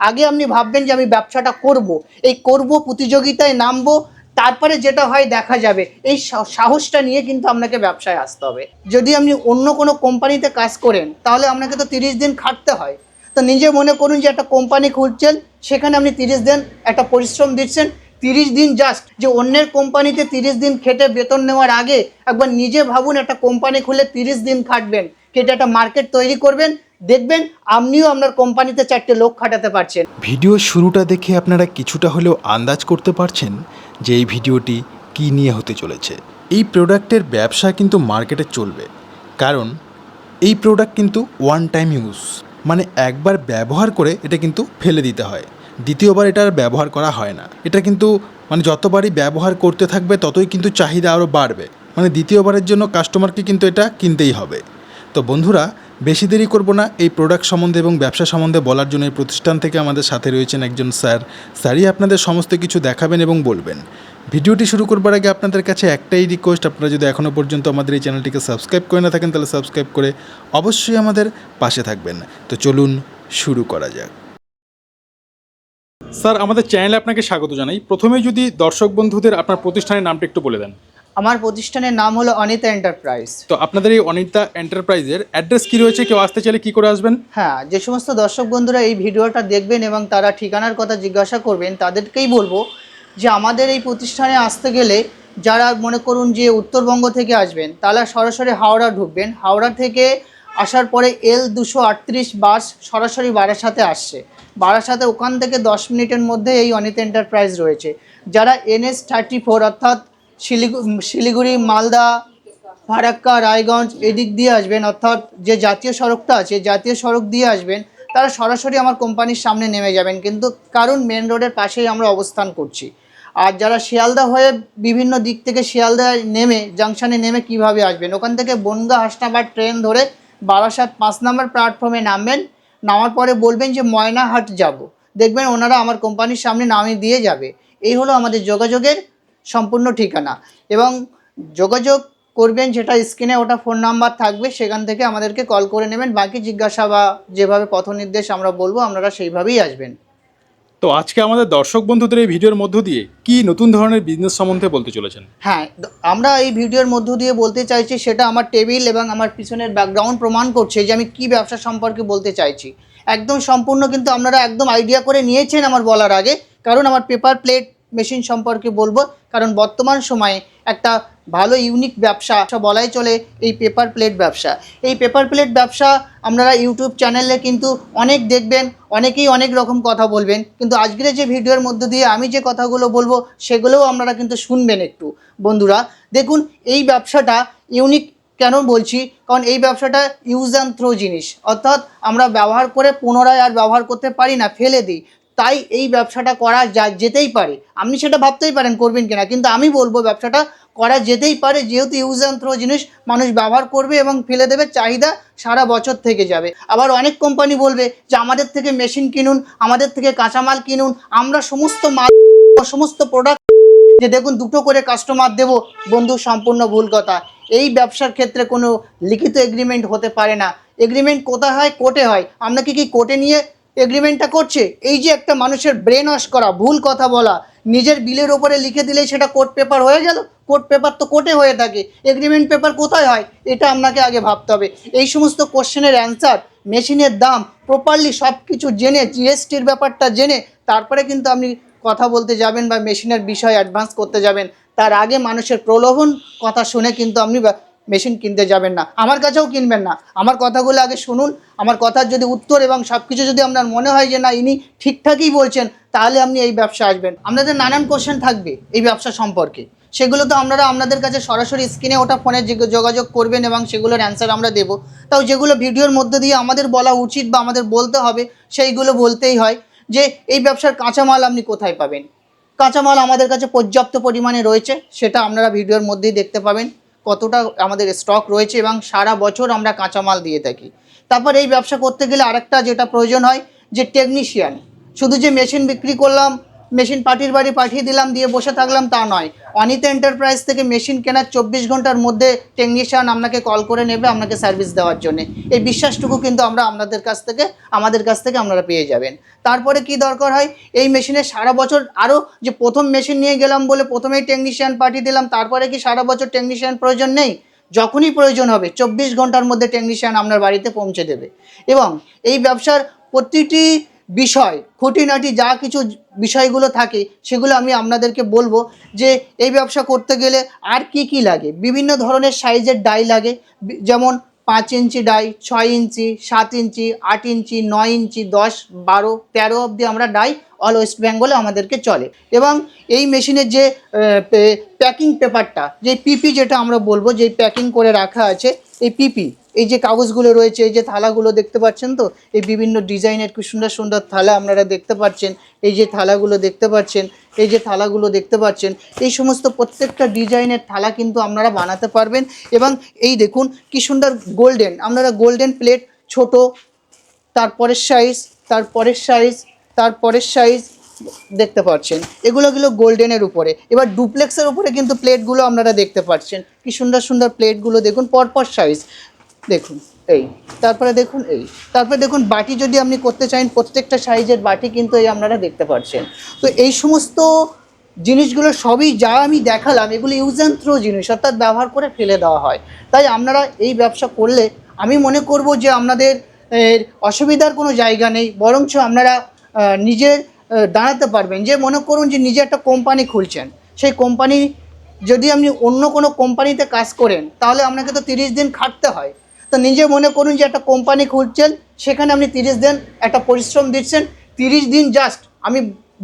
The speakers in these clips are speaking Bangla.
আগে আপনি ভাববেন যে আমি ব্যবসাটা করব। এই করব, প্রতিযোগিতায় নামবো, তারপরে যেটা হয় দেখা যাবে। এই সাহসটা নিয়ে কিন্তু আপনাকে ব্যবসায় আসতে হবে। যদি আপনি অন্য কোনো কোম্পানিতে কাজ করেন, তাহলে আপনাকে তো তিরিশ দিন খাটতে হয়। তো নিজে মনে করুন যে একটা কোম্পানি খুলছেন, সেখানে আপনি তিরিশ দিন একটা পরিশ্রম দিচ্ছেন, তিরিশ দিন জাস্ট যে অন্যের কোম্পানিতে তিরিশ দিন খেটে বেতন নেওয়ার আগে একবার নিজে ভাবুন একটা কোম্পানি খুলে তিরিশ দিন খাটবেন, কেটে একটা মার্কেট তৈরি করবেন দেখবেন, আপনিও আপনার কোম্পানিতে চারটে লোক খাটাতে পারছেন। ভিডিও শুরুটা দেখে আপনারা কিছুটা হলেও আন্দাজ করতে পারছেন যে এই ভিডিওটি কী নিয়ে হতে চলেছে। এই প্রোডাক্টের ব্যবসা কিন্তু মার্কেটে চলবে। কারণ, এই প্রোডাক্ট কিন্তু ওয়ান টাইম ইউজ মানে একবার ব্যবহার করে এটা কিন্তু ফেলে দিতে হয়। দ্বিতীয়বার এটা আর ব্যবহার করা হয় না। এটা কিন্তু মানে যতবারই ব্যবহার করতে থাকবে, ততই কিন্তু চাহিদা আরও বাড়বে। মানে দ্বিতীয়বারের জন্য কাস্টমারকে কিন্তু এটা কিনতেই হবে। তো বন্ধুরা বেশি দেরি করব না, এই প্রোডাক্ট সম্বন্ধে এবং ব্যবসা সম্বন্ধে বলার জন্য এই প্রতিষ্ঠান থেকে আমাদের সাথে রয়েছেন একজন স্যার। স্যারই আপনাদের সমস্ত কিছু দেখাবেন এবং বলবেন। ভিডিওটি শুরু করবার আগে আপনাদের কাছে একটাই রিকোয়েস্ট আপনারা যদি এখনও পর্যন্ত আমাদের এই চ্যানেলটিকে সাবস্ক্রাইব করে না থাকেন, তাহলে সাবস্ক্রাইব করে অবশ্যই আমাদের পাশে থাকবেন। তো চলুন শুরু করা যাক। স্যার, আমাদের চ্যানেলে আপনাকে স্বাগত জানাই। প্রথমে যদি দর্শক বন্ধুদের আপনার প্রতিষ্ঠানের নামটা একটু বলে দেন। আমার প্রতিষ্ঠানের নাম হলো অনিতা এন্টারপ্রাইজ তো আপনাদের এই অনিতা এন্টারপ্রাইজের অ্যাড্রেস কী রয়েছে? কেউ আসতে চাইলে কী করে আসবেন? হ্যাঁ যে সমস্ত দর্শক বন্ধুরা এই ভিডিওটা দেখবেন এবং তারা ঠিকানার কথা জিজ্ঞাসা করবেন তাদেরকেই বলব যে আমাদের এই প্রতিষ্ঠানে আসতে গেলে যারা মনে করুন যে উত্তরবঙ্গ থেকে আসবেন তারা সরাসরি হাওড়া ঢুকবেন। হাওড়া থেকে আসার পরে এল দুশো আটত্রিশ বাস সরাসরি বারাসাতে আসছে। বারাসাতে ওখান থেকে দশ মিনিটের মধ্যে এই অনিত এন্টারপ্রাইজ রয়েছে। যারা এনএস থার্টি ফোর অর্থাৎ শিলিগু শিলিগুড়ি, মালদা, ফারাক্কা, রায়গঞ্জ এদিক দিয়ে আসবেন। অর্থাৎ যে জাতীয় সড়কটা আছে জাতীয় সড়ক দিয়ে আসবেন, তারা সরাসরি আমার কোম্পানির সামনে নেমে যাবেন। কিন্তু কারণ মেন রোডের পাশেই আমরা অবস্থান করছি। আর যারা শিয়ালদা হয়ে বিভিন্ন দিক থেকে শিয়ালদা নেমে, জাংশনে নেমে কীভাবে আসবেন? ওখান থেকে বনগা হাসনাবাদ ট্রেন ধরে বারাসাত পাঁচ নম্বর প্ল্যাটফর্মে নামবেন। নামার পরে বলবেন যে, ময়নাহাট যাব। দেখবেন ওনারা আমার কোম্পানির সামনে নামিয়ে দিয়ে যাবে। এই হলো আমাদের যোগাযোগের সম্পূর্ণ ঠিকানা। এবং যোগাযোগ করবেন যেটা স্ক্রিনে ওটা ফোন নাম্বার থাকবে সেখান থেকে আমাদেরকে কল করে নেবেন। বাকি জিজ্ঞাসা বা যেভাবে পথ নির্দেশ আমরা বলব আপনারা সেইভাবেই আসবেন। তো আজকে আমাদের দর্শক বন্ধুদের এই ভিডিওর মধ্য দিয়ে কি নতুন ধরনের বিজনেস সম্বন্ধে বলতে চলেছেন? হ্যাঁ আমরা এই ভিডিওর মধ্য দিয়ে বলতে চাইছি সেটা আমার টেবিল এবং আমার পিছনের ব্যাকগ্রাউন্ড প্রমাণ করছে যে আমি কি ব্যবসা সম্পর্কে বলতে চাইছি। একদম সম্পূর্ণ কিন্তু আপনারা একদম আইডিয়া করে নিয়েছেন আমার বলার আগে কারণ আমার পেপার প্লেট মেশিন সম্পর্কে বলব, কারণ বর্তমান সময়ে একটা ভালো ইউনিক ব্যবসা বলাই চলে এই পেপার প্লেট ব্যবসা। এই পেপার প্লেট ব্যবসা আপনারা ইউটিউব চ্যানেলে কিন্তু অনেক দেখবেন, অনেকেই অনেক রকম কথা বলবেন, কিন্তু আজকের যে ভিডিওর মধ্য দিয়ে আমি যে কথাগুলো বলব, সেগুলোও আপনারা কিন্তু শুনবেন একটু। বন্ধুরা, দেখুন, এই ব্যবসাটা ইউনিক কেন বলছি? কারণ এই ব্যবসাটা ইউজ অ্যান্ড থ্রো জিনিস। অর্থাৎ আমরা ব্যবহার করে পুনরায় আর ব্যবহার করতে পারি না, ফেলে দিই। তাই এই ব্যবসাটা করা যা যেতেই পারে। আপনি সেটা ভাবতেই পারেন করবেন কিনা, কিন্তু আমি বলব ব্যবসাটা করা যেতেই পারে, যেহেতু ইউজ অ্যান্ড থ্রো জিনিস মানুষ ব্যবহার করবে এবং ফেলে দেবে, চাহিদা সারা বছর থেকে যাবে। আবার অনেক কোম্পানি বলবে যে, আমাদের থেকে মেশিন কিনুন, আমাদের থেকে কাঁচামাল কিনুন, আমরা সমস্ত মাল, সমস্ত প্রোডাক্ট যে দেখুন দুটো করে কাস্টমার দেব, বন্ধু সম্পূর্ণ ভুল কথা। এই ব্যবসার ক্ষেত্রে কোনো লিখিত এগ্রিমেন্ট হতে পারে না। এগ্রিমেন্ট কোথায় হয়? কোর্টে হয়। আপনাকে কি কোর্টে নিয়ে এগ্রিমেন্টটা করছে, এই যে একটা মানুষের ব্রেন ওয়াশ করা, ভুল কথা বলা, নিজের বিলের ওপরে লিখে দিলেই সেটা কোর্ট পেপার হয়ে গেল কোর্ট পেপার তো কোর্টে হয়ে থাকে এগ্রিমেন্ট পেপার কোথায় হয়, এটা আপনাকে আগে ভাবতে হবে। এই সমস্ত কোশ্চেনের অ্যান্সার মেশিনের দাম প্রপারলি সব কিছু জেনে জিএসটির ব্যাপারটা জেনে, তারপরে কিন্তু আপনি কথা বলতে যাবেন বা মেশিনের বিষয় অ্যাডভান্স করতে যাবেন। তার আগে মানুষের প্রলোভন কথা শুনে কিন্তু আপনি মেশিন কিনতে যাবেন না। আমার কাছেও কিনবেন না। আমার কথাগুলো আগে শুনুন। আমার কথার যদি উত্তর এবং সব কিছু যদি আপনার মনে হয় যে না, ইনি ঠিকঠাকই বলছেন, তাহলে আপনি এই ব্যবসা আসবেন। আপনাদের নানান কোশ্চেন থাকবে এই ব্যবসা সম্পর্কে। সেগুলো তো আপনারা আপনাদের কাছে সরাসরি স্ক্রিনে ওটা ফোনে যোগাযোগ করবেন এবং সেগুলোর অ্যান্সার আমরা দেবো। তাও যেগুলো ভিডিওর মধ্যে দিয়ে আমাদের বলা উচিত বা আমাদের বলতে হবে, সেইগুলো বলতেই হয় যে, এই ব্যবসার কাঁচামাল আপনি কোথায় পাবেন? কাঁচামাল আমাদের কাছে পর্যাপ্ত পরিমাণে রয়েছে, সেটা আপনারা ভিডিওর মধ্যেই দেখতে পাবেন। কতটা আমাদের স্টক রয়েছে এবং সারা বছর আমরা কাঁচামাল দিয়ে থাকি। তারপর এই ব্যবসা করতে গেলে আরেকটা যেটা প্রয়োজন হয়, যে টেকনিশিয়ান শুধু যে মেশিন বিক্রি করলাম মেশিন পার্টির বাড়ি পাঠিয়ে দিলাম, দিয়ে বসে থাকলাম, তা নয়। অনিতা এন্টারপ্রাইজ থেকে মেশিন কেনার চব্বিশ ঘণ্টার মধ্যে টেকনিশিয়ান আপনাকে কল করে নেবে আপনাকে সার্ভিস দেওয়ার জন্য। এই বিশ্বাসটুকু কিন্তু আমরা আপনাদের কাছ থেকে, আমাদের কাছ থেকে আপনারা পেয়ে যাবেন। তারপরে কি দরকার হয়? এই মেশিনে সারা বছর আরও যে প্রথম মেশিন নিয়ে গেলাম বলে প্রথমেই টেকনিশিয়ান পাঠিয়ে দিলাম, তারপরে কি সারা বছর টেকনিশিয়ান প্রয়োজন নেই? যখনই প্রয়োজন হবে, চব্বিশ ঘণ্টার মধ্যে টেকনিশিয়ান আপনার বাড়িতে পৌঁছে দেবে। এবং এই ব্যবসার প্রতিটি বিষয়, খুঁটিনাটি যা কিছু বিষয়গুলো থাকে, সেগুলো আমি আপনাদেরকে বলব যে এই ব্যবসা করতে গেলে আর কি কি লাগে? বিভিন্ন ধরনের সাইজের ডাই লাগে যেমন পাঁচ ইঞ্চি ডাই, ছয় ইঞ্চি, সাত ইঞ্চি, আট ইঞ্চি, নয় ইঞ্চি, দশ, বারো, তেরো অবধি আমরা ডাই অল ওয়েস্ট বেঙ্গলে আমাদেরকে চলে। এবং এই মেশিনের যে প্যাকিং পেপারটা, যে পিপি যেটা আমরা বলব, যে প্যাকিং করে রাখা আছে, এই পিপি এই যে কাগজগুলো রয়েছে, এই যে থালাগুলো দেখতে পাচ্ছেন তো? এই বিভিন্ন ডিজাইনের কি সুন্দর সুন্দর থালা আপনারা দেখতে পাচ্ছেন। এই যে থালাগুলো দেখতে পাচ্ছেন, এই যে থালাগুলো দেখতে পাচ্ছেন। এই সমস্ত প্রত্যেকটা ডিজাইনের থালা কিন্তু আপনারা বানাতে পারবেন এবং এই দেখুন কি সুন্দর গোল্ডেন। আপনারা গোল্ডেন প্লেট ছোট, তারপরের সাইজ তারপরের সাইজ তারপরের সাইজ দেখতে পাচ্ছেন। এগুলোগুলো গোল্ডেনের উপরে। এবার ডুপ্লেক্সের উপরে কিন্তু প্লেটগুলো আপনারা দেখতে পাচ্ছেন। কি সুন্দর সুন্দর প্লেটগুলো দেখুন, পরপর সাইজ দেখুন, এই। তারপরে দেখুন, এই। তারপরে দেখুন, বাটি যদি আপনি করতে চান, প্রত্যেকটা সাইজের বাটি কিন্তু এই আপনারা দেখতে পাচ্ছেন। তো এই সমস্ত জিনিসগুলো সবই যা আমি দেখালাম, এগুলো ইউজ অ্যান্ড থ্রো জিনিস, অর্থাৎ ব্যবহার করে ফেলে দেওয়া হয়। তাই আপনারা এই ব্যবসা করলে আমি মনে করব যে আপনাদের অসুবিধার কোনো জায়গা নেই, বরঞ্চ আপনারা নিজের দাঁড়াতে পারবেন। যে মনে করুন যে নিজে একটা কোম্পানি খুলছেন, সেই কোম্পানি যদি আপনি অন্য কোনো কোম্পানিতে কাজ করেন, তাহলে আপনাকে তো তিরিশ দিন খাটতে হয়। তো নিজে মনে করুন যে একটা কোম্পানি খুলছেন, সেখানে আপনি তিরিশ দিন একটা পরিশ্রম দিচ্ছেন, তিরিশ দিন জাস্ট আমি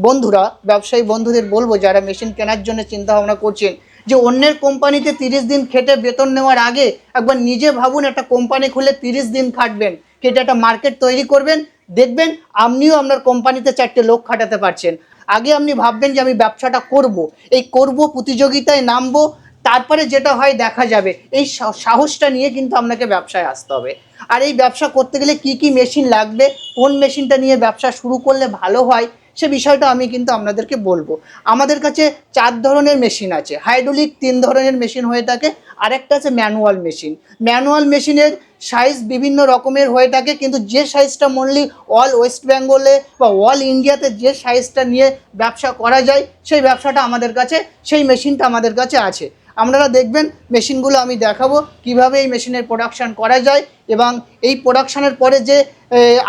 বন্ধুরা, ব্যবসায়ী বন্ধুদের বলব, যারা মেশিন কেনার জন্য চিন্তা ভাবনা করছেন, যে অন্যের কোম্পানিতে তিরিশ দিন খেটে বেতন নেওয়ার আগে একবার নিজে ভাবুন একটা কোম্পানি খুলে তিরিশ দিন খাটবেন কেটে একটা মার্কেট তৈরি করবেন, দেখবেন আপনিও আপনার কোম্পানিতে চারটে লোক খাটাতে পারছেন। আগে আপনি ভাববেন যে আমি ব্যবসাটা করব, এই করব প্রতিযোগিতায় নামবো তারপরে যেটা হয়, দেখা যাবে। এই সাহসটা নিয়ে কিন্তু আপনাকে ব্যবসায় আসতে হবে। আর এই ব্যবসা করতে গেলে কি কি মেশিন লাগবে, কোন মেশিনটা নিয়ে ব্যবসা শুরু করলে ভালো হয়, সে বিষয়টা আমি কিন্তু আপনাদেরকে বলব। আমাদের কাছে চার ধরনের মেশিন আছে। হাইড্রোলিক তিন ধরনের মেশিন হয়ে থাকে, আরেকটা আছে ম্যানুয়াল মেশিন ম্যানুয়াল মেশিনের সাইজ বিভিন্ন রকমের হয়ে থাকে, কিন্তু যে সাইজটা মনলি অল ওয়েস্ট বেঙ্গলে বা অল ইন্ডিয়াতে যে সাইজটা নিয়ে ব্যবসা করা যায়, সেই ব্যবসাটা আমাদের কাছে, সেই মেশিনটা আমাদের কাছে আছে। আপনারা দেখবেন মেশিনগুলো আমি দেখাবো, কীভাবে এই মেশিনের প্রোডাকশান করা যায় এবং এই প্রোডাকশানের পরে যে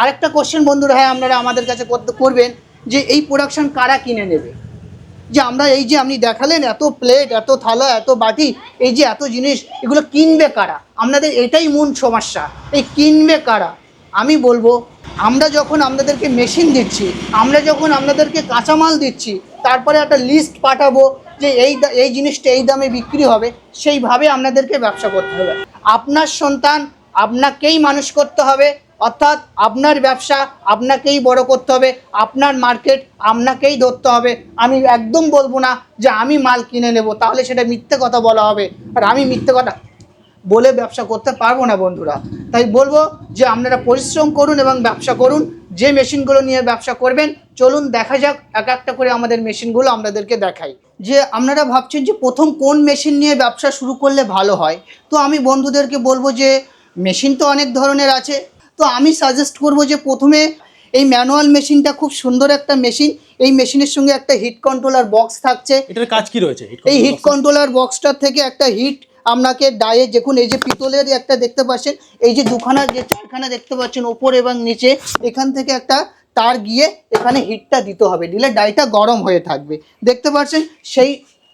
আরেকটা কোশ্চেন বন্ধুরা হ্যাঁ আপনারা আমাদের কাছে করবেন যে এই প্রোডাকশান কারা কিনে নেবে? যে আমরা এই যে আপনি দেখালেন এত প্লেট এত থালা, এত বাটি, এই যে এত জিনিস, এগুলো কিনবে কারা? আপনাদের এটাই মূল সমস্যা, এই কিনবে কারা? আমি বলব, আমরা যখন আপনাদেরকে মেশিন দিচ্ছি, আমরা যখন আপনাদেরকে কাঁচামাল দিচ্ছি, তারপরে একটা লিস্ট পাঠাবো যে এই এই জিনিসটা এই দামে বিক্রি হবে, সেইভাবে আপনাদেরকে ব্যবসা করতে হবে। আপনার সন্তান আপনাকেই মানুষ করতে হবে, অর্থাৎ আপনার ব্যবসা আপনাকেই বড় করতে হবে, আপনার মার্কেট আপনাকেই ধরতে হবে। আমি একদম বলব না যে আমি মাল কিনে নেব, তাহলে সেটা মিথ্যে কথা বলা হবে। আর আমি মিথ্যে কথা বলে ব্যবসা করতে পারব না বন্ধুরা। তাই বলব যে আপনারা পরিশ্রম করুন এবং ব্যবসা করুন। যে মেশিনগুলো নিয়ে ব্যবসা করবেন চলুন দেখা যাক এক একটা করে আমাদের মেশিনগুলো আপনাদেরকে দেখাই। যে আপনারা ভাবছেন যে প্রথম কোন মেশিন নিয়ে ব্যবসা শুরু করলে ভালো হয়? তো আমি বন্ধুদেরকে বলব যে মেশিন তো অনেক ধরনের আছে। তো আমি সাজেস্ট করব যে প্রথমে এই ম্যানুয়াল মেশিনটা খুব সুন্দর একটা মেশিন। এই মেশিনের সঙ্গে একটা হিট কন্ট্রোলার বক্স থাকছে। এটার কাজ কি রয়েছে? এই হিট কন্ট্রোলার বক্সটার থেকে একটা হিট আপনাকে ডায়ে দেখুন, এই যে পিতলের একটা দেখতে পাচ্ছেন, এই যে দুখানা যে চারখানা দেখতে পাচ্ছেন, ওপর এবং নিচে, এখান থেকে একটা তার গিয়ে এখানে হিটটা দিতে হবে, দিলে ডাইটা গরম হয়ে থাকবে। দেখতে পাচ্ছেন, সেই,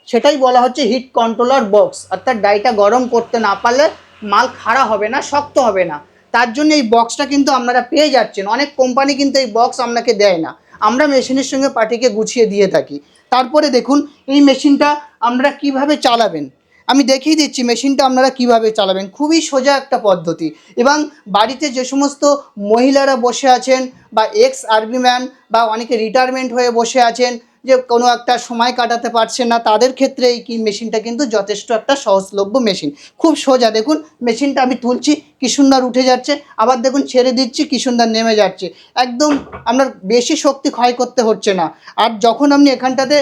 সেটাই বলা হচ্ছে হিট কন্ট্রোলার বক্স, অর্থাৎ ডাইটা গরম করতে না পারলে মাল খাড়া হবে না, শক্ত হবে না। তার জন্য এই বক্সটা কিন্তু আপনারা পেয়ে যাচ্ছেন, অনেক কোম্পানি কিন্তু এই বক্স আপনাকে দেয় না। আমরা মেশিনের সঙ্গে পার্টিকে গুছিয়ে দিয়ে থাকি। তারপরে দেখুন, এই মেশিনটা আপনারা কীভাবে চালাবেন? আমি দেখিয়ে দিচ্ছি মেশিনটা আপনারা কীভাবে চালাবেন। খুবই সোজা একটা পদ্ধতি। এবং বাড়িতে যে সমস্ত মহিলারা বসে আছেন বা এক্স আর্মিম্যান বা অনেকে রিটায়ারমেন্ট হয়ে বসে আছেন, যে কোনো একটা সময় কাটাতে পারছে না, তাদের ক্ষেত্রে এই কি মেশিনটা কিন্তু যথেষ্ট একটা সহজলভ্য মেশিন। খুব সোজা। দেখুন, মেশিনটা আমি তুলছি, কি সুন্দর উঠে যাচ্ছে। আবার দেখুন, ছেড়ে দিচ্ছি, কি সুন্দর নেমে যাচ্ছে। একদম আপনার বেশি শক্তি ক্ষয় করতে হচ্ছে না। আর যখন আপনি এখানটাতে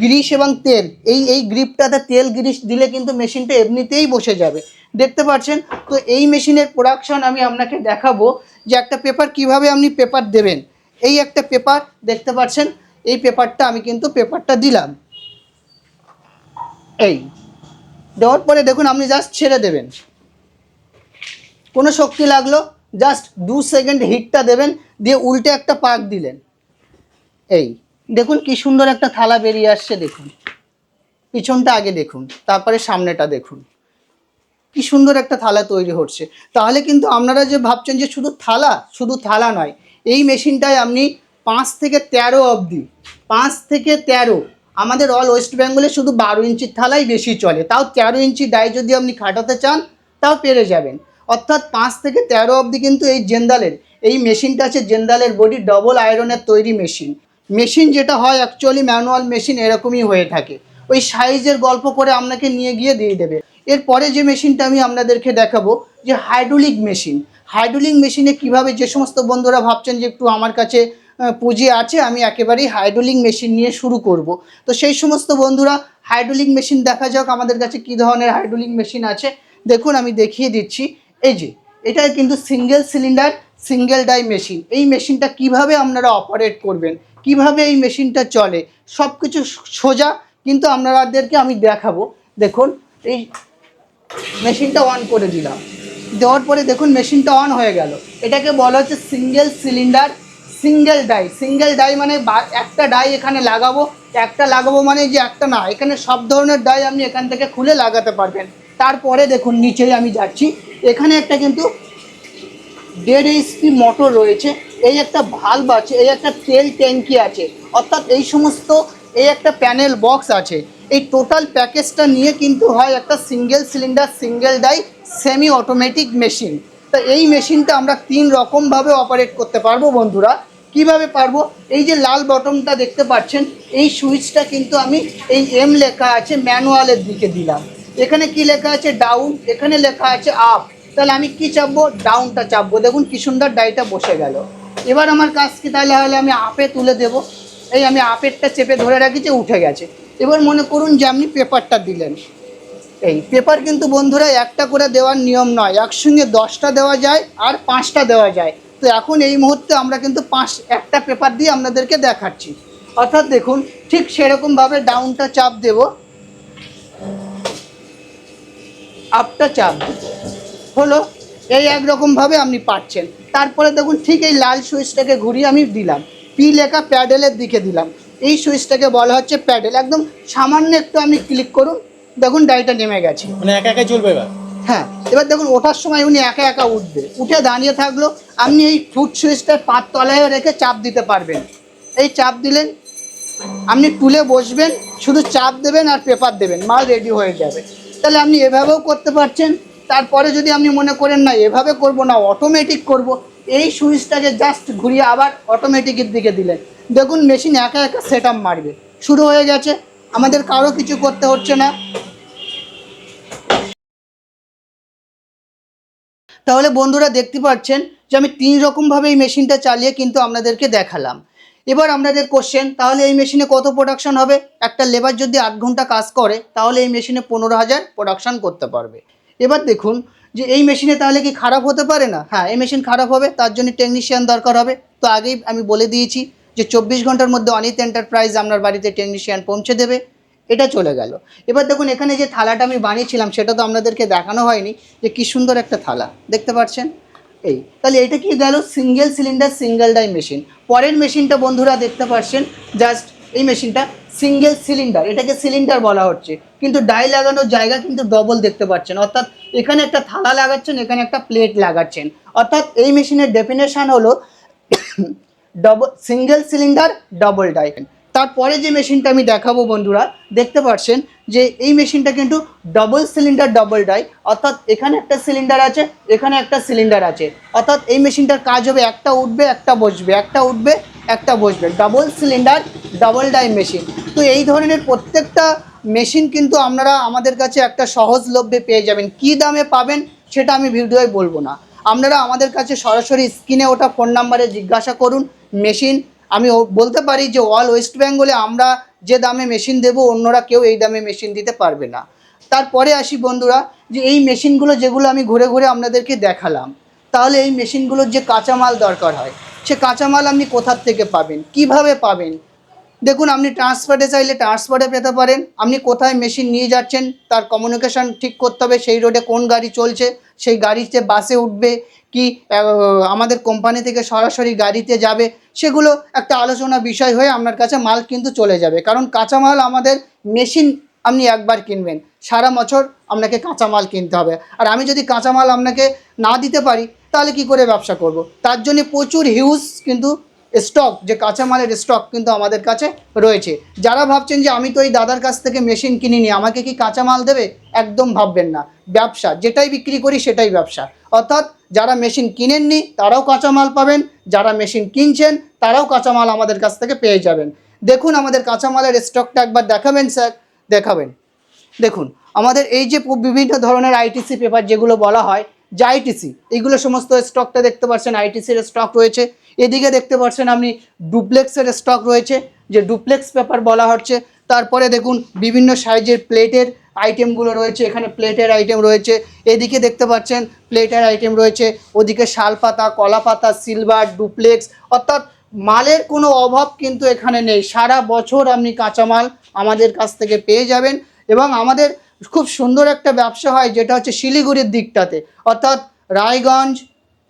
গ্রিস এবং তেল, এই এই গ্রিপটাতে তেল গ্রিস দিলে কিন্তু মেশিনটা এমনিতেই বসে যাবে। দেখতে পাচ্ছেন? তো এই মেশিনের প্রোডাকশন আমি আপনাকে দেখাবো যে একটা পেপার কীভাবে আপনি পেপার দেবেন। এই একটা পেপার দেখতে পাচ্ছেন? এই পেপারটা আমি কিন্তু পেপারটা দিলাম। এই, দেওয়ার পরে দেখুন আপনি জাস্ট ছেড়ে দেবেন। কোনো শক্তি লাগল? জাস্ট দু সেকেন্ড হিটটা দেবেন, দিয়ে উল্টে একটা পাক দিলেন। এই দেখুন কি সুন্দর একটা থালা বেরিয়ে আসছে, দেখুন। পিছনটা আগে দেখুন, তারপরে সামনেটা দেখুন। কি সুন্দর একটা থালা তৈরি হচ্ছে। তাহলে কিন্তু আপনারা যে ভাবছেন যে শুধু থালা শুধু থালা নয়, এই মেশিনটায় আপনি পাঁচ থেকে তেরো অবধি, পাঁচ থেকে তেরো, আমাদের অল ওয়েস্ট বেঙ্গলে শুধু বারো ইঞ্চির থালাই বেশি চলে। তাও তেরো ইঞ্চি ডাই যদি আপনি খাটাতে চান, তাও পেরে যাবেন। অর্থাৎ পাঁচ থেকে তেরো অবধি কিন্তু এই জেন্দালের, এই মেশিনটা আছে জেন্দালের বডি ডবল আয়রনের তৈরি মেশিন। মেশিন যেটা হয় অ্যাকচুয়ালি ম্যানুয়াল মেশিন এরকমই হয়ে থাকে। ওই সাইজের গল্প করে আপনাকে নিয়ে গিয়ে দিয়ে দেবে। এরপরে যে মেশিনটা আমি আপনাদেরকে দেখাবো, যে হাইড্রোলিক মেশিন হাইড্রোলিক মেশিনে কীভাবে যে সমস্ত বন্ধুরা ভাবছেন যে একটু আমার কাছে পুঁজি আছে, আমি একেবারেই হাইড্রোলিক মেশিন নিয়ে শুরু করব। তো সেই সমস্ত বন্ধুরা হাইড্রোলিক মেশিন দেখা যাক আমাদের কাছে কী ধরনের হাইড্রোলিক মেশিন আছে। দেখুন, আমি দেখিয়ে দিচ্ছি। এই যে, এটা কিন্তু single cylinder single die machine এই মেশিনটা কীভাবে আপনারা অপারেট করবেন? কীভাবে এই মেশিনটা চলে? সব কিছু সোজা, কিন্তু আপনাদেরকে আমি দেখাবো। দেখুন, এই মেশিনটা অন করে দিলাম। দেওয়ার পরে দেখুন, মেশিনটা অন হয়ে গেল। এটাকে বলা হচ্ছে single cylinder single die single die মানে একটা ডাই এখানে লাগাবো। একটা লাগাবো মানে যে একটা না, এখানে সব ধরনের ডাই আপনি এখান থেকে খুলে লাগাতে পারবেন। তারপরে দেখুন, নিচেই আমি যাচ্ছি। এখানে একটা কিন্তু দেড় এইচপি মোটর রয়েছে, এই একটা ভাল্ব আছে, এই একটা তেল ট্যাঙ্কি আছে, অর্থাৎ এই সমস্ত, এই একটা প্যানেল বক্স আছে। এই টোটাল প্যাকেজটা নিয়ে কিন্তু হয় একটা single cylinder single die semi automatic machine তো এই মেশিনটা আমরা তিন রকমভাবে অপারেট করতে পারব বন্ধুরা। কীভাবে পারব? এই যে লাল বটনটা দেখতে পাচ্ছেন, এই সুইচটা কিন্তু আমি এই এম লেখা আছে ম্যানুয়ালের দিকে দিলাম। এখানে কি লেখা আছে? ডাউন এখানে লেখা আছে আপ তাহলে আমি কি চাপবো? ডাউনটা চাপবো। দেখুন কি সুন্দর ডাইটা বসে গেল। এবার আমার কাজ কি? তাহলে হলে আমি আপে তুলে দেব। এই আমি আপেরটা চেপে ধরে রাখি যে উঠে গেছে। এবার মনে করুন যে আপনি পেপারটা দিলেন। এই পেপার কিন্তু বন্ধুরা একটা করে দেওয়ার নিয়ম নয়। একসঙ্গে দশটা দেওয়া যায় আর পাঁচটা দেওয়া যায়। তো এখন এই মুহূর্তে আমরা কিন্তু পাঁচ, একটা পেপার দিয়ে আপনাদেরকে দেখাচ্ছি। অর্থাৎ দেখুন, ঠিক সেরকমভাবে ডাউনটা চাপ দেব। আপটা চাপ দেব। হলো এই একরকমভাবে আপনি পাচ্ছেন তারপরে দেখুন ঠিক এই লাল সুইচটাকে ঘুরিয়ে আমি দিলাম। পি লেখা প্যাডেলের দিকে দিলাম। এই সুইচটাকে বলা হচ্ছে প্যাডেল। একদম সামান্য একটু আপনি ক্লিক করুন দেখুন ডাইটা নেমে গেছে। মানে একা একা চলবে এবার? হ্যাঁ এবার দেখুন ওঠার সময় উনি একা একা উঠবে। উঠে দাঁড়িয়ে থাকল আপনি এই ফুট সুইচটার পাত তলায় রেখে চাপ দিতে পারবেন। এই চাপ দিলেন আপনি টুলে বসবেন শুধু চাপ দেবেন আর পেপার দেবেন মাল রেডি হয়ে যাবে। তাহলে আপনি এভাবেও করতে পারছেন। তারপরে যদি আপনি মনে করেন না, এভাবে করব না অটোমেটিক করব, এই সুইচটাকে জাস্ট ঘুরিয়ে আবার অটোমেটিকের দিকে দিলেন। দেখুন মেশিন একা একা সেট মারবে। শুরু হয়ে গেছে। আমাদের কারও কিছু করতে হচ্ছে না। তাহলে বন্ধুরা দেখতে পাচ্ছেন যে আমি তিন রকমভাবে এই মেশিনটা চালিয়ে কিন্তু আপনাদেরকে দেখালাম। এবার আপনাদের কোশ্চেন তাহলে এই মেশিনে কত প্রোডাকশন হবে? একটা লেবার যদি আট ঘণ্টা কাজ করে, তাহলে এই মেশিনে পনেরো হাজার প্রোডাকশন করতে পারবে। এবার দেখুন যে এই মেশিনে তাহলে কি খারাপ হতে পারে না? হ্যাঁ এই মেশিন খারাপ হবে, তার জন্য টেকনিশিয়ান দরকার হবে। তো আগেই আমি বলে দিয়েছি যে চব্বিশ ঘণ্টার মধ্যে অনিত এন্টারপ্রাইজ আপনার বাড়িতে টেকনিশিয়ান পৌঁছে দেবে। এটা চলে গেল। এবার দেখুন এখানে যে থালাটা আমি বানিয়েছিলাম, সেটা তো আপনাদেরকে দেখানো হয়নি, যে কি সুন্দর একটা থালা। দেখতে পাচ্ছেন? এই, তাহলে এটা কি গেল? Single cylinder single die machine পরের মেশিনটা বন্ধুরা দেখতে পাচ্ছেন জাস্ট এই মেশিনটা সিঙ্গেল সিলিন্ডার, এটাকে সিলিন্ডার বলা হচ্ছে। কিন্তু ডাই লাগানোর জায়গা কিন্তু ডবল দেখতে পাচ্ছেন। অর্থাৎ এখানে একটা থালা লাগাচ্ছেন, এখানে একটা প্লেট লাগাচ্ছেন। অর্থাৎ এই মেশিনের ডেফিনেশন হলো double single cylinder double die তারপরে যে মেশিনটা আমি দেখাবো বন্ধুরা, দেখতে পাচ্ছেন যে এই মেশিনটা কিন্তু ডবল সিলিন্ডার ডবল ডাই অর্থাৎ এখানে একটা সিলিন্ডার আছে, এখানে একটা সিলিন্ডার আছে। অর্থাৎ এই মেশিনটার কাজ হবে একটা উঠবে, একটা বসবে, একটা উঠবে, একটা বসবে। Double cylinder double die machine তো এই ধরনের প্রত্যেকটা মেশিন কিন্তু আপনারা আমাদের কাছে একটা সহজলভ্যে পেয়ে যাবেন। কি দামে পাবেন সেটা আমি ভিডিওয় বলব না। আপনারা আমাদের কাছে সরাসরি স্ক্রিনে ওটা ফোন নাম্বারে জিজ্ঞাসা করুন, মেশিন। আমি বলতে পারি যে অল ওয়েস্ট বেঙ্গলে আমরা যে দামে মেশিন দেবো, অন্যরা কেউ এই দামে মেশিন দিতে পারবে না। তারপরে আসি বন্ধুরা, যে এই মেশিনগুলো যেগুলো আমি ঘুরে ঘুরে আপনাদেরকে দেখালাম, তাহলে এই মেশিনগুলোর যে কাঁচামাল দরকার হয়, সে কাঁচামাল আপনি কোথার থেকে পাবেন, কীভাবে পাবেন দেখুন, আপনি ট্রান্সফারে চাইলে ট্রান্সফারে পেতে পারেন। আপনি কোথায় মেশিন নিয়ে যাচ্ছেন, তার কমিউনিকেশন ঠিক করতে হবে, সেই রোডে কোন গাড়ি চলছে, সেই গাড়িতে বাসে উঠবে কি আমাদের কোম্পানি থেকে সরাসরি গাড়িতে যাবে, সেগুলো একটা আলোচনা বিষয় হয়ে আপনার কাছে মাল কিন্তু চলে যাবে। কারণ কাঁচামাল আমাদের মেশিন আপনি একবার কিনবেন, সারা বছর আপনাকে কাঁচামাল কিনতে হবে। আর আমি যদি কাঁচামাল আপনাকে না দিতে পারি, তাহলে কি করে ব্যবসা করব? তার জন্য প্রচুর হিউজ কিন্তু স্টক যে কাঁচামালের স্টক কিন্তু আমাদের কাছে রয়েছে। যারা ভাবছেন যে আমি তো এই দাদার কাছ থেকে মেশিন কিনিনি, আমাকে কি কাঁচামাল দেবে? একদম ভাববেন না। ব্যবসা, যেটাই বিক্রি করি সেটাই ব্যবসা। অর্থাৎ যারা মেশিন কিনেননি, তারাও কাঁচামাল পাবেন। যারা মেশিন কিনছেন, তারাও কাঁচামাল আমাদের কাছ থেকে পেয়ে যাবেন। দেখুন আমাদের কাঁচামালের স্টকটা একবার দেখাবেন, স্যার। দেখাবেন। দেখুন, আমাদের এই যে বিভিন্ন ধরনের আইটিসি পেপার যেগুলো বলা হয়, যে আইটিসি এইগুলো সমস্ত স্টকটা দেখতে পাচ্ছেন। আইটিসির স্টক রয়েছে। এদিকে দেখতে পাচ্ছেন আপনি ডুপ্লেক্সের স্টক রয়েছে, যে ডুপ্লেক্স পেপার বলা হচ্ছে। তারপরে দেখুন বিভিন্ন সাইজের প্লেটের আইটেমগুলো রয়েছে, এখানে প্লেটের আইটেম রয়েছে। এদিকে দেখতে পাচ্ছেন প্লেটের আইটেম রয়েছে, ওদিকে শাল পাতা, কলা পাতা সিলভার ডুপ্লেক্স অর্থাৎ মালের কোনো অভাব কিন্তু এখানে নেই। সারা বছর আপনি কাঁচামাল আমাদের কাছ থেকে পেয়ে যাবেন এবং আমাদের খুব সুন্দর একটা ব্যবসা হয়, যেটা হচ্ছে শিলিগুড়ির দিকটাতে। অর্থাৎ রায়গঞ্জ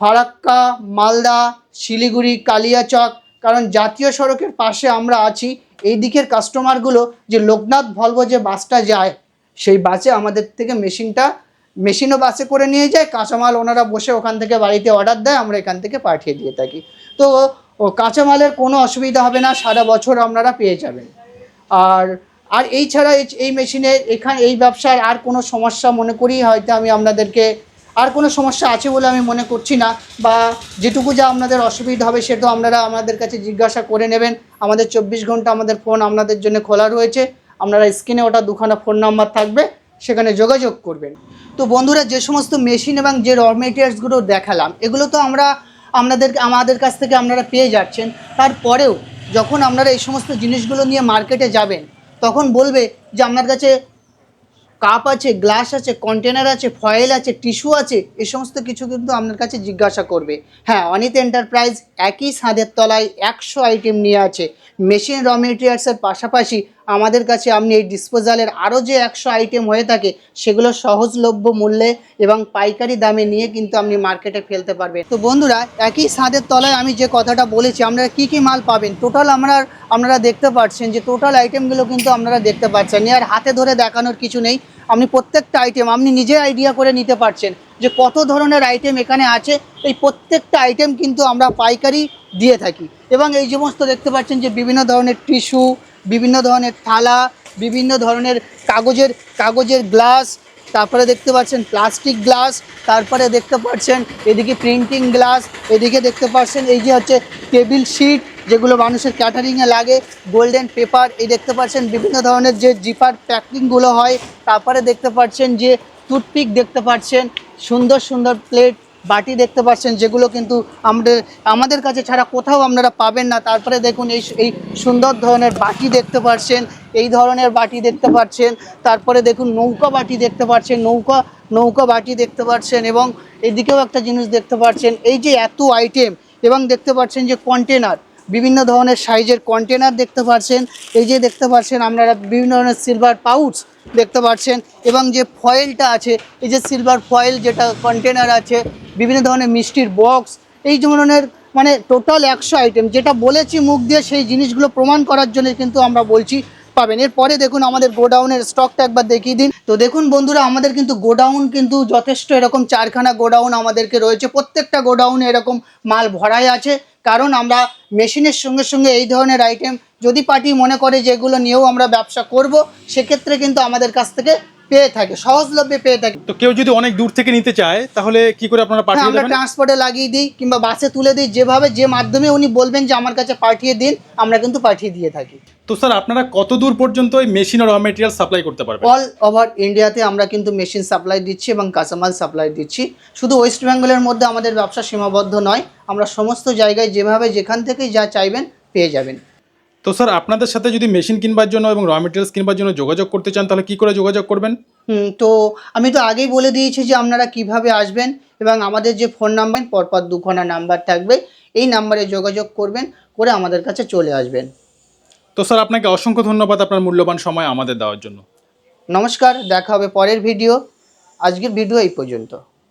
ফারাক্কা, মালদা, শিলিগুড়ি, কালিয়াচক, কারণ জাতীয় সড়কের পাশে আমরা আছি। এই দিকের কাস্টমারগুলো যে লোকনাথ ভলভো যে বাসটা যায়, সেই বাসে আমাদের থেকে মেশিনটা মেশিনও বাসে করে নিয়ে যায়। কাঁচামাল ওনারা বসে ওখান থেকে বাড়িতে অর্ডার দেয়, আমরা এখান থেকে পাঠিয়ে দিয়ে থাকি। তো ও কাঁচামালের কোনো অসুবিধা হবে না, সারা বছর আপনারা পেয়ে যাবেন। আর আর এই ছাড়া এই- এই মেশিনে এখানে, এই ব্যবসার আর কোনো সমস্যা মনে করি, হয়তো আমি আপনাদেরকে আর কোনো সমস্যা আছে বলে আমি মনে করছি না, বা যেটুকু যা আপনাদের অসুবিধা হবে সেটা আপনারা আমাদের কাছে জিজ্ঞাসা করে নেবেন। আমাদের চব্বিশ ঘণ্টা আমাদের ফোন আপনাদের জন্য খোলা রয়েছে। আপনারা স্ক্রিনে ওটা দুখানা ফোন নাম্বার থাকবে, সেখানে যোগাযোগ করবেন। তো বন্ধুরা, যে সমস্ত মেশিন এবং যে র মেটেরিয়ালসগুলো দেখালাম, এগুলো তো আমরা আপনাদের, আমাদের কাছ থেকে আপনারা পেয়ে যাচ্ছেন। তারপরেও যখন আপনারা এই সমস্ত জিনিসগুলো নিয়ে মার্কেটে যাবেন, তখন বলবে যে আপনার কাছে কাপ আছে গ্লাস আছে কন্টেনার আছে ফয়েল আছে টিস্যু আছে, এ সমস্ত কিছু কিন্তু আপনার কাছে জিজ্ঞাসা করবে। হ্যাঁ অনিত এন্টারপ্রাইজ একই ছাদের তলায় একশো আইটেম নিয়ে আছে। মেশিন র মেটেরিয়ালসের পাশাপাশি আমাদের কাছে আপনি এই ডিসপোজালের আরও যে একশো আইটেম হয়ে থাকে, সেগুলো সহজলভ্য মূল্যে এবং পাইকারি দামে নিয়ে কিন্তু আপনি মার্কেটে ফেলতে পারবেন। তো বন্ধুরা, একই ছাদের তলায় আমি যে কথাটা বলেছি, আপনারা কী কী মাল পাবেন? টোটাল আমরা, আপনারা দেখতে পাচ্ছেন যে টোটাল আইটেমগুলো কিন্তু আপনারা দেখতে পাচ্ছেন আর হাতে ধরে দেখানোর কিছু নেই। আপনি প্রত্যেকটা আইটেম আপনি নিজে আইডিয়া করে নিতে পারছেন যে কত ধরনের আইটেম এখানে আছে, এই প্রত্যেকটা আইটেম কিন্তু আমরা পাইকারি দিয়ে থাকি। এবং এই সমস্ত দেখতে পাচ্ছেন যে বিভিন্ন ধরনের টিস্যু বিভিন্ন ধরনের থালা, বিভিন্ন ধরনের কাগজের কাগজের গ্লাস তারপরে দেখতে পাচ্ছেন প্লাস্টিক গ্লাস তারপরে দেখতে পাচ্ছেন এদিকে প্রিন্টিং গ্লাস এদিকে দেখতে পাচ্ছেন এই যে হচ্ছে টেবিল শিট যেগুলো মানুষের ক্যাটারিংয়ে লাগে গোল্ডেন পেপার এই দেখতে পাচ্ছেন বিভিন্ন ধরনের যে জিপার প্যাকিংগুলো হয়, তারপরে দেখতে পাচ্ছেন যে টুথপিক দেখতে পাচ্ছেন, সুন্দর সুন্দর প্লেট বাটি দেখতে পাচ্ছেন, যেগুলো কিন্তু আমাদের আমাদের কাছে ছাড়া কোথাও আপনারা পাবেন না। তারপরে দেখুন, এই এই সুন্দর ধরনের বাটি দেখতে পাচ্ছেন, এই ধরনের বাটি দেখতে পাচ্ছেন। তারপরে দেখুন, নৌকা বাটি দেখতে পাচ্ছেন, নৌকা নৌকা বাটি দেখতে পাচ্ছেন এবং এদিকেও একটা জিনিস দেখতে পাচ্ছেন, এই যে এত আইটেম এবং দেখতে পাচ্ছেন যে কন্টেনার বিভিন্ন ধরনের সাইজের কন্টেনার দেখতে পাচ্ছেন, এই যে দেখতে পাচ্ছেন আপনারা বিভিন্ন ধরনের সিলভার পাউচ দেখতে পাচ্ছেন এবং যে ফয়েলটা আছে, এই যে সিলভার ফয়েল যেটা কন্টেনার আছে বিভিন্ন ধরনের মিষ্টির বক্স এই ধরনের মানে টোটাল একশো আইটেম যেটা বলেছি মুখ দিয়ে সেই জিনিসগুলো প্রমাণ করার জন্য কিন্তু আমরা বলছি, পাবেন। এরপরে দেখুন আমাদের গোডাউনের স্টকটা একবার দেখিয়ে দিন। তো দেখুন বন্ধুরা, আমাদের কিন্তু গোডাউন কিন্তু যথেষ্ট এরকম চারখানা গোডাউন আমাদেরকে রয়েছে। প্রত্যেকটা গোডাউনে এরকম মাল ভরাই আছে। কারণ আমরা মেশিনের সঙ্গে সঙ্গে এই ধরনের আইটেম যদি পার্টি মনে করে যে এগুলো নিয়েও আমরা ব্যবসা করব, সেক্ষেত্রে কিন্তু আমাদের কাছ থেকে পেয়ে থাকে সহজলভ্যে পেয়ে থাকে। তো কেউ যদি অনেক দূর থেকে নিতে চায় তাহলে কি করে আপনারা হ্যাঁ, পাঠিয়ে আমরা ট্রান্সপোর্টে লাগিয়ে দিই কিংবা বাসে তুলে দিই যেভাবে যে মাধ্যমে উনি বলবেন যে আমার কাছে পাঠিয়ে দিন আমরা কিন্তু পাঠিয়ে দিয়ে থাকি। তো স্যার আপনারা কত দূর পর্যন্ত এই মেশিন ও র মেটেরিয়াল সাপ্লাই করতে পারবেন? অল ওভার ইন্ডিয়াতে আমরা কিন্তু মেশিন সাপ্লাই দিচ্ছি এবং কাঁচামাল সাপ্লাই দিচ্ছি। শুধু ওয়েস্ট বেঙ্গলের মধ্যে আমাদের ব্যবসা সীমাবদ্ধ নয় আমরা সমস্ত জায়গায় যেভাবে যেখান থেকেই যা চাইবেন পেয়ে যাবেন। তো স্যার আপনাদের সাথে যদি মেশিন কিনবার জন্য এবং র মেটেরিয়ালস কিনবার জন্য যোগাযোগ করতে চান তাহলে কি করে যোগাযোগ করবেন? হুম, তো আমি তো আগেই বলে দিয়েছি যে আপনারা কীভাবে আসবেন এবং আমাদের যে ফোন নাম্বার পরপর দুখানা নাম্বার থাকবে এই নাম্বারে যোগাযোগ করবেন করে আমাদের কাছে চলে আসবেন। তো স্যার আপনাকে অসংখ্য ধন্যবাদ আপনার মূল্যবান সময় আমাদের দেওয়ার জন্য। নমস্কার দেখা হবে পরের ভিডিও আজকের ভিডিও এই পর্যন্ত।